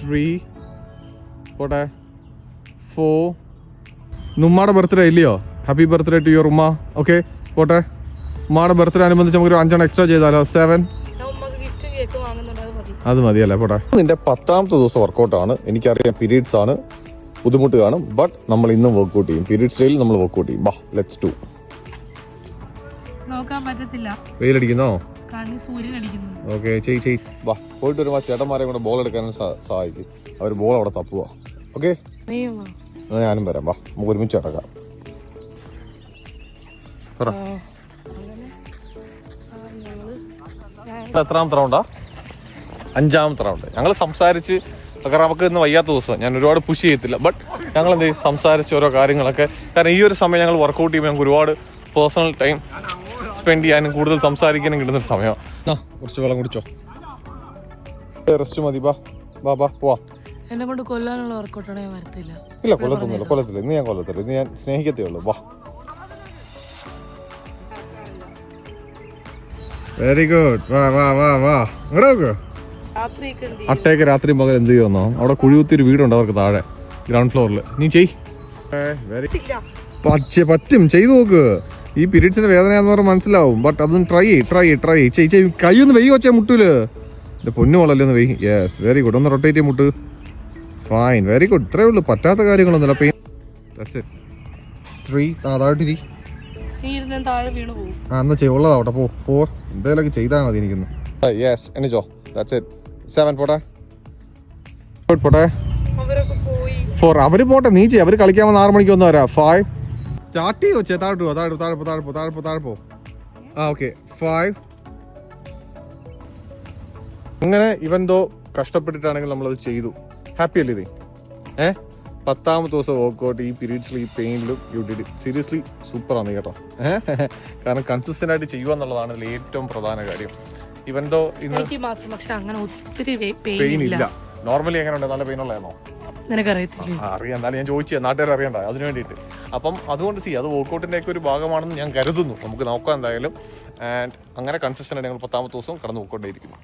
Three പോട്ടെ. Four ഉമ്മയുടെ birthday ഇല്ലയോ? ഹാപ്പി ബർത്ത്ഡേ ടു യുവർ ഉമ്മ. ഓക്കെ പോട്ടെ. ഉമ്മയുടെ ബർത്ത്ഡേ അനുബന്ധിച്ച് നമുക്കൊരു അഞ്ചെണ്ണം എക്സ്ട്രാ ചെയ്താലോ? സെവൻ അത് മതി അത് മതിയല്ലേ പോട്ടെ. നിന്റെ പത്താമത്തെ ദിവസം വർക്കൗട്ടാണ് എനിക്കറിയാം പീരീഡ്സ് ആണ്. ബുദ്ധിമുട്ട് കാണും. ബട്ട് നമ്മൾ ഇന്നും വർക്കൗട്ട് ചെയ്യും. പീരീഡ്സ് ഡേയിൽ നമ്മൾ വർക്കൗട്ട് ചെയ്യും. ബാ ലെറ്റ്സ് ടു നോക്കാൻ പറ്റത്തില്ല. വെയിലടിക്കുന്നോ? കണ്ണി സൂര്യൻ അടിക്കുന്നു ഓക്കെ ചെയ് ചെയ് വാ പോയിട്ട് വരുമ്പോ ചേട്ടന്മാരെ കൂടെ ബോൾ എടുക്കാൻ സഹാ- സഹായിക്കും. അവർ ബോൾ അവിടെ തപ്പുക ഓക്കെ. എന്നാ ഞാനും വരാം. വാ നമുക്ക് ഒരുമിച്ച് അടക്കാം എത്രാമത്തെ റൗണ്ടാ അഞ്ചാമത്തെ റൗണ്ട് ഞങ്ങൾ സംസാരിച്ച് കാരണം നമുക്ക് ഇന്ന് വയ്യാത്ത ദിവസം. ഞാൻ ഒരുപാട് പുഷ് ചെയ്യത്തില്ല. ബട്ട് ഞങ്ങൾ എന്ത് ചെയ്യും? സംസാരിച്ച് ഓരോ കാര്യങ്ങളൊക്കെ. കാരണം ഈ ഒരു സമയം ഞങ്ങൾ വർക്കൗട്ട് ചെയ്യുമ്പോൾ ഞങ്ങൾക്ക് ഒരുപാട് പേഴ്സണൽ ടൈം സ്പെൻഡ് ചെയ്യാനും കൂടുതൽ സംസാരിക്കാനും കിട്ടുന്നൊരു സമയം. കുറച്ച് വെള്ളം കുടിച്ചോ. റെസ്റ്റ് മതി ബാ. ബാ ബാ പോവാ. എന്നെ കൊണ്ട് കൊല്ലാനുള്ള വർക്കൗട്ടാണ് ഞാൻ വരത്തില്ല. ഇല്ല കൊല്ലത്തൊന്നുമില്ല. കൊല്ലത്തില്ല. ഇന്ന് ഞാൻ കൊല്ലത്തില്ല. ഇന്ന് ഞാൻ സ്നേഹിക്കത്തേ ഉള്ളൂ. വാ. വെരി ഗുഡ് വാ വാ വാ വാ. ഇങ്ങോട്ട് അട്ടയൊക്കെ രാത്രി പകൽ എന്ത് ചെയ്യുമെന്നോ? അവിടെ കുഴികുത്തി ഒരു വീടുണ്ട് അവർക്ക് താഴെ ഗ്രൗണ്ട് ഫ്ലോറിൽ നീ ചെയ്. വെരി പച്ച പറ്റും. ചെയ്തു നോക്ക്. ഈ പീരീഡ്സിന്റെ വേദനയാന്ന് പറഞ്ഞാൽ മനസ്സിലാവും. ബട്ട് അതൊന്ന് ട്രൈ ചെയ് ട്രൈ ട്രൈ ചെയ് ചെയ് കൈ ഒന്ന് വെയ്യ വെച്ചാൽ മുട്ടൂൽ. എന്റെ പൊന്നു വളല്ലേ ഒന്ന് വെയ് യെസ് വെരി ഗുഡ് ഒന്ന് റൊട്ടേറ്റ് ചെയ്ത് മുട്ട്. ഫൈൻ വെരി ഗുഡ് ഇത്രേ ഉള്ളൂ. പറ്റാത്ത കാര്യങ്ങളൊന്നുമില്ല. പെയിൻ ത്രീ പോകും ആ എന്നാ ചെയ്യ. ഉള്ളതാവട്ടെ. പോ പോ. എന്തേലൊക്കെ ചെയ്താൽ മതി എനിക്കൊന്ന് യെസ് എണിച്ചോ. ദാറ്റ്സ് ഇറ്റ് സെവൻ പോട്ടെ. പോട്ടെ. അവരൊക്കെ പോയി. ഫോർ അവർ പോട്ടെ. നീ ചെയ്യ. അവർ കളിക്കാൻ വന്ന ആറ് മണിക്ക് ഒന്ന് വരാം. ഫൈവ് സ്റ്റാർട്ട് ചെയ്യോ ചേ താഴെ താഴെ താഴെ താഴെ താഴെ താഴെ പോ ആ ഓക്കെ ഫൈവ് അങ്ങനെ ഇവൻ ദോ കഷ്ടപ്പെട്ടിട്ടാണെങ്കിൽ നമ്മളത് ചെയ്തു. ഹാപ്പി അല്ലേ ഇത്? ഏ? പത്താമത്തെ ദിവസം വർക്കൗട്ട് ഈ പീരീഡ്സിൽ ഈ പെയിനിലും യു ഡി സീരിയസ്ലി സൂപ്പർ ആണ് കേട്ടോ. കാരണം കൺസിസ്റ്റന്റ് ആയിട്ട് ചെയ്യുക എന്നുള്ളതാണ് ഇതിൽ ഏറ്റവും പ്രധാന കാര്യം. ഇവൻ ദോ ഇന്ന് മാസം പക്ഷെ അങ്ങനെ ഒത്തിരി പെയിൻ ഇല്ല. നോർമലി എങ്ങനെ ഉണ്ട്? നല്ല പെയിൻ ഉള്ളതാണോ? നിനക്കറിയത്തില്ലേ? അറിയാം. എന്നാലും ഞാൻ ചോദിച്ചു നാട്ടുകാർ അറിയണ്ട. അതിന് വേണ്ടിയിട്ട്. അപ്പം അതുകൊണ്ട് സി അത് വർക്കൗട്ടിന്റെ ഒക്കെ ഒരു ഭാഗമാണെന്ന് ഞാൻ കരുതുന്നു. നമുക്ക് നോക്കാം എന്തായാലും. ആൻഡ് അങ്ങനെ കൺസിസ്റ്റന്റ് ഞങ്ങൾ പത്താമത്തെ ദിവസം കടന്നു പോയിക്കൊണ്ടേയിരിക്കുന്നു.